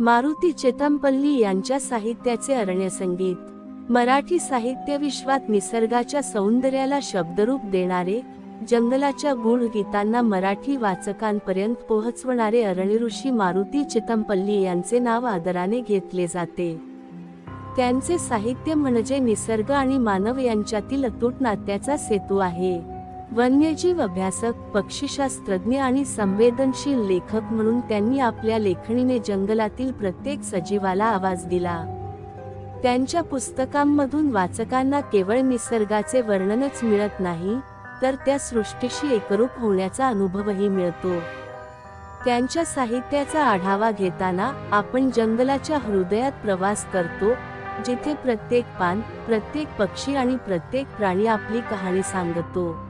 मारुती चेतमपल्ली यांच्या साहित्याचे अरण्यसंगीत. मराठी साहित्य विश्वात निसर्गाच्या सौंदर्याला शब्दरूप देणारे जंगलाच्या गुण गीतांना मराठी वाचकांपर्यंत पोहोचवणारे अरण्यऋषी मारुती चितमपल्ली यांचे नाव आदराने घेतले जाते. त्यांचे साहित्य म्हणजे निसर्ग आणि मानव यांच्यातील अतूट नात्याचा सेतू आहे. वन्यजीव अभ्यासक पक्षीशास्त्रज्ञ आणि संवेदनशील लेखक म्हणून त्यांनी आपल्या लेखणीने जंगलातील प्रत्येक सजीवाला आवाज दिला. त्यांच्या पुस्तकांमधून वाचकांना केवळ निसर्गाचे वर्णनच मिळत नाही तर त्या सृष्टीशी एकरूप होण्याचा अनुभवही मिळतो. त्यांच्या साहित्याचा आढावा घेताना आपण जंगलाच्या हृदयात प्रवास करतो जिथे प्रत्येक पान प्रत्येक पक्षी आणि प्रत्येक प्राणी आपली कहाणी सांगतो.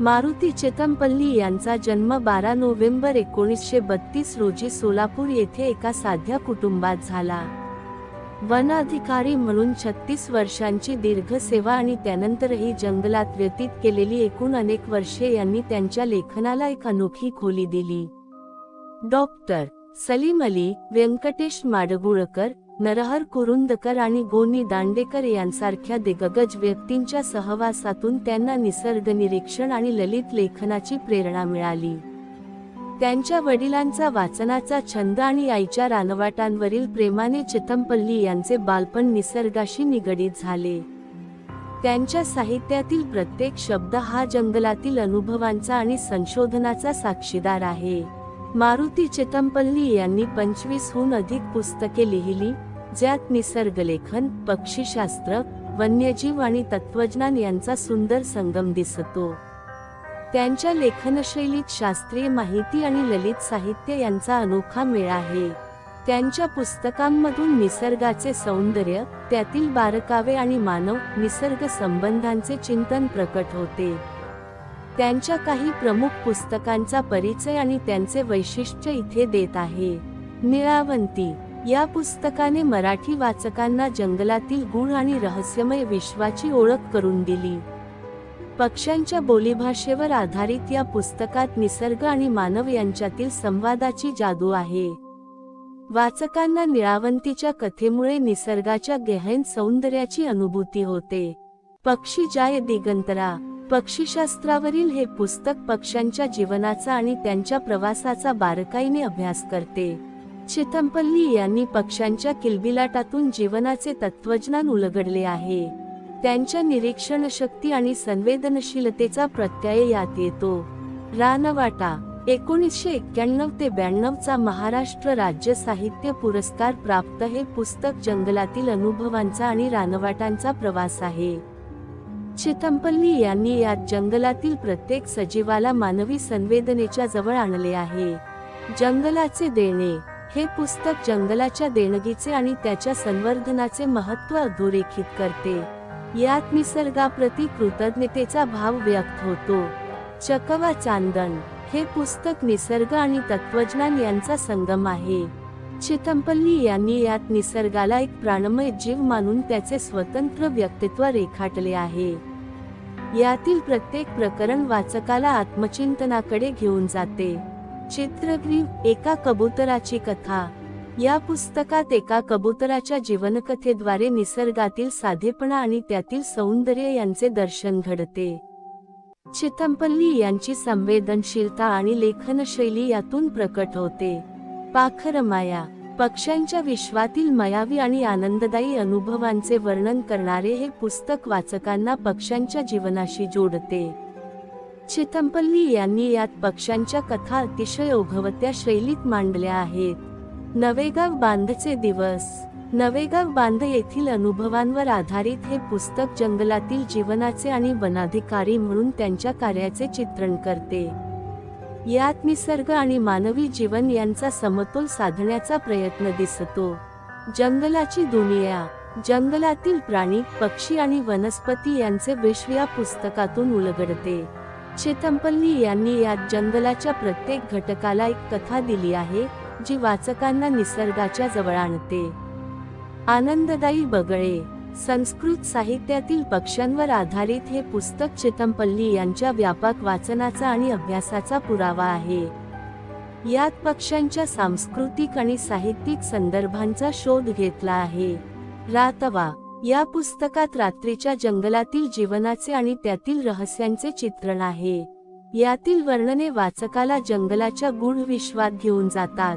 मारुती चितमपल्ली यांचा जन्म बारा नोव्हेंबर एकोणीसशे बत्तीस रोजी सोलापूर येथे एका साध्या कुटुंबात झाला. वन अधिकारी म्हणून छत्तीस वर्षांची दीर्घ सेवा आणि त्यानंतरही जंगलात व्यतीत केलेली एकूण अनेक वर्षे यांनी त्यांच्या लेखनाला एक अनोखी खोली दिली. डॉक्टर सलीम अली व्यंकटेश माडगुळकर नरहर कुरुंदकर आणि गोनी दांडेकर यांसारख्या दिग्गज व्यक्तींच्या सहवासातून त्यांना निसर्ग निरीक्षण आणि ललित लेखनाची प्रेरणा मिळाली. त्यांच्या वडिलांचा वाचनाचा छंद आणि आईच्या रानवाटांवरील प्रेमाने चितमपल्ली यांचे बालपण निसर्गाशी निगडीत झाले. त्यांच्या साहित्यातील प्रत्येक शब्द हा जंगलातील अनुभवांचा आणि संशोधनाचा साक्षीदार आहे. मारुती चितमपल्ली यांनी पंचवीसहून अधिक पुस्तके लिहिली ज्यात निसर्गलेखन पक्षीशास्त्र वन्यजीव आणि तत्वज्ञान यांचा सुंदर संगम दिसतो. त्यांच्या लेखनशैलीत शास्त्रीय माहिती आणि ललित साहित्य यांचा अनोखा मेळ आहे. त्यांच्या पुस्तकांमधून निसर्गाचे सौंदर्य त्यातील बारकावे आणि मानव निसर्ग संबंधांचे चिंतन प्रकट होते. त्यांच्या काही प्रमुख पुस्तकांचा परिचय आणि त्यांचे वैशिष्ट्य इथे देत आहे. निळावंती या पुस्तकाने मराठी वाचकांना जंगलातील गुण आणि रहस्यमय विश्वाची ओळख करून दिली. पक्ष्यांच्या बोलीभाषेवर आधारित या पुस्तकात निसर्ग आणि मानव यांच्यातील संवादाची जादू आहे. वाचकांना निळावंतीच्या कथेमुळे निसर्गाच्या गहन सौंदर्याची अनुभूती होते. पक्षी जाय दिगंतरा पक्षीशास्त्रावरील हे पुस्तक पक्ष्यांच्या जीवनाचा आणि त्यांच्या प्रवासाचा बारकाईने अभ्यास करते. चितमपल्ली यांनी पक्ष्यांच्या किलबिलाटातून जीवनाचे तत्वज्ञान उलगडले आहे. त्यांच्या निरीक्षण शक्ती आणि संवेदनशीलतेचा प्रत्यय यात येतो. रानवाटा एकोणीसशे एक्क्याण्णव ते ब्याण्णव चा महाराष्ट्र राज्य साहित्य पुरस्कार प्राप्त हे पुस्तक जंगलातील अनुभवांचा आणि रानवाटांचा प्रवास आहे. चितमपल्ली यांनी यात जंगलातील प्रत्येक सजीवाला मानवी संवेदनेच्या जवळ आणले आहे. जंगलाचे देणे हे पुस्तक जंगलाच्या देणगीचे आणि त्याच्या संवर्धनाचे महत्त्व अधोरेखित करते. यात निसर्गाप्रती कृतज्ञतेचा भाव व्यक्त होतो. चकवा चांदन हे पुस्तक निसर्ग आणि तत्वज्ञान यांचा संगम आहे. चितंपल्ली यांनी यात निसर्गाला एक प्राणमय जीव मानून त्याचे स्वतंत्र व्यक्तित्व रेखाटले आहे. यातील प्रत्येक प्रकरण वाचकाला आत्मचिंतनाकडे घेऊन जाते. चित्रग्रीव एका कबुतराची कथा. या पुस्तकात एका कबुतराच्या जीवनकथेद्वारे निसर्गातील साधेपणा आणि त्यातील सौंदर्य यांचे दर्शन घडते. चितमपल्ली यांची संवेदनशीलता आणि लेखनशैली यातून प्रकट होते. पाखरमाया पक्ष्यांच्या विश्वातील मयावी आणि आनंददायी अनुभवांचे वर्णन करणारे हे पुस्तक वाचकांना पक्ष्यांच्या जीवनाशी जोडते. चितमपल्ली यांनी यात पक्ष्यांच्या कथा अतिशय ओघवत्या शैलीत मांडल्या आहेत. नवेगाव बांधचे दिवस. नवेगाव बांध येथील अनुभवांवर आधारित हे पुस्तक जंगलातील जीवनाचे आणि वनाधिकारी म्हणून त्यांच्या कार्याचे चित्रण करते. यात निसर्ग आणि मानवी जीवन यांचा समतोल साधण्याचा प्रयत्न दिसतो. जंगलाची दुनिया. जंगलातील प्राणी पक्षी आणि वनस्पती यांचे विश्व या पुस्तकातून उलगडते. चितमपल्ली यांनी यात जंगलाच्या प्रत्येक घटकाला एक कथा दिली आहे जी वाचकांना निसर्गाच्या जवळ आणते. आनंददायी बगळे संस्कृत साहित्यातील पक्ष्यांवर आधारित हे पुस्तक चितंपल्ली यांच्या व्यापक वाचनाचा आणि अभ्यासाचा पुरावा आहे. यात पक्ष्यांच्या सांस्कृतिक आणि साहित्यिक संदर्भांचा शोध घेतला आहे. रातवा या पुस्तकात रात्रीच्या जंगलातील जीवनाचे आणि त्यातील रहस्यांचे चित्रण आहे. यातील वर्णने वाचकाला जंगलाच्या गूढ विश्वात घेऊन जातात.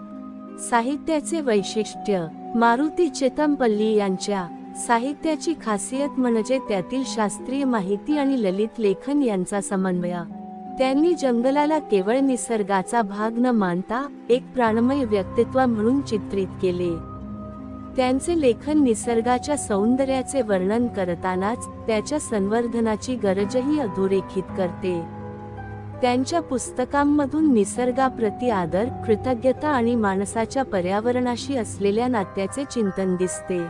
साहित्याचे वैशिष्ट्य मारुती चेतमपल्ली यांच्या साहित्याची खासियत म्हणजे त्यातील शास्त्रीय माहिती आणि ललित लेखन यांचा समन्वय. त्यांनी जंगलाला केवळ निसर्गाचा भाग न मानता एक प्राणमय व्यक्तित्व म्हणून चित्रित केले. त्यांचे लेखन निसर्गाच्या सौंदर्याचे वर्णन करतानाच त्याच्या संवर्धनाची गरजही अधोरेखित करते. त्यांच्या पुस्तकांमधून निसर्गाप्रती आदर कृतज्ञता आणि माणसाच्या पर्यावरणाशी असलेल्या नात्याचे चिंतन दिसते.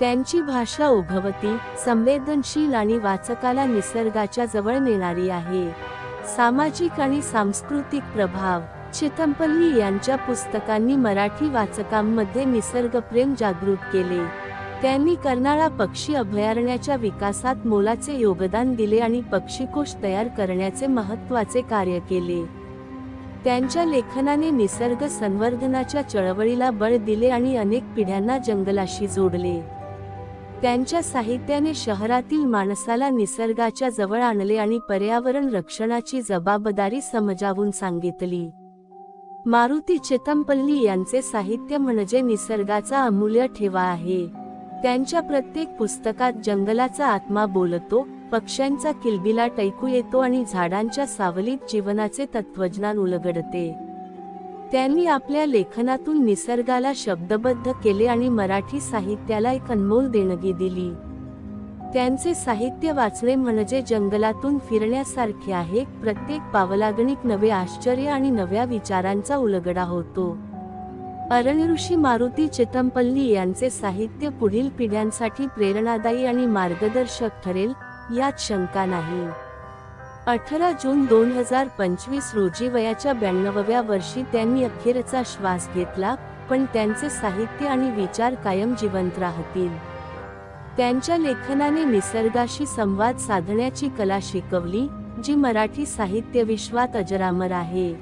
त्यांची भाषा उभवती संवेदनशील आणि वाचकाला निसर्गाच्या जवळ नेणारी आहे. सामाजिक आणि सांस्कृतिक प्रभाव चितंपल्ली यांच्या पुस्तकांनी मराठी वाचकांमध्ये निसर्गप्रेम जागृत केले. त्यांनी कर्नाळा पक्षी अभयारण्याच्या विकासात मोलाचे योगदान दिले आणि पक्षीकोश तयार करण्याचे महत्त्वाचे कार्य केले. त्यांच्या लेखनाने निसर्ग संवर्धनाच्या चळवळीला बळ दिले आणि अनेक पिढ्यांना जंगलाशी जोडले. त्यांच्या साहित्याने शहरातील माणसाला निसर्गाच्या जवळ आणले आणि पर्यावरण रक्षणाची जबाबदारी समजावून सांगितली. मारुती चितंपल्ली यांचे साहित्य म्हणजे निसर्गाचा अमूल्य ठेवा आहे. त्यांच्या प्रत्येक पुस्तकात जंगलाचा आत्मा बोलतो पक्ष्यांचा किलबिलाट ऐकू येतो आणि झाडांच्या सावलीत जीवनाचे तत्वज्ञान उलगडते. त्यांनी आपल्या लेखनातून निसर्गाला शब्दबद्ध केले आणि मराठी साहित्याला एक अनमोल देणगी दिली. त्यांचे साहित्य वाचणे म्हणजे जंगलातून फिरण्यासारखे आहे. प्रत्येक पावलागणिक नवे आश्चर्य आणि नव्या विचारांचा उलगडा होतो. अरणऋषी मारुती चितंपल्ली यांचे साहित्य पुढील पिढ्यांसाठी प्रेरणादायी आणि मार्गदर्शक ठरेल यात शंका नाही. अठरा जून दोन हजार पंचवीस रोजी वयाच्या ब्याण्णवव्या वर्षी त्यांनी अखेरचा श्वास घेतला पण त्यांचे साहित्य आणि विचार कायम जिवंत राहतील. त्यांच्या लेखनाने निसर्गाशी संवाद साधण्याची कला शिकवली जी मराठी साहित्य विश्वात अजरामर आहे.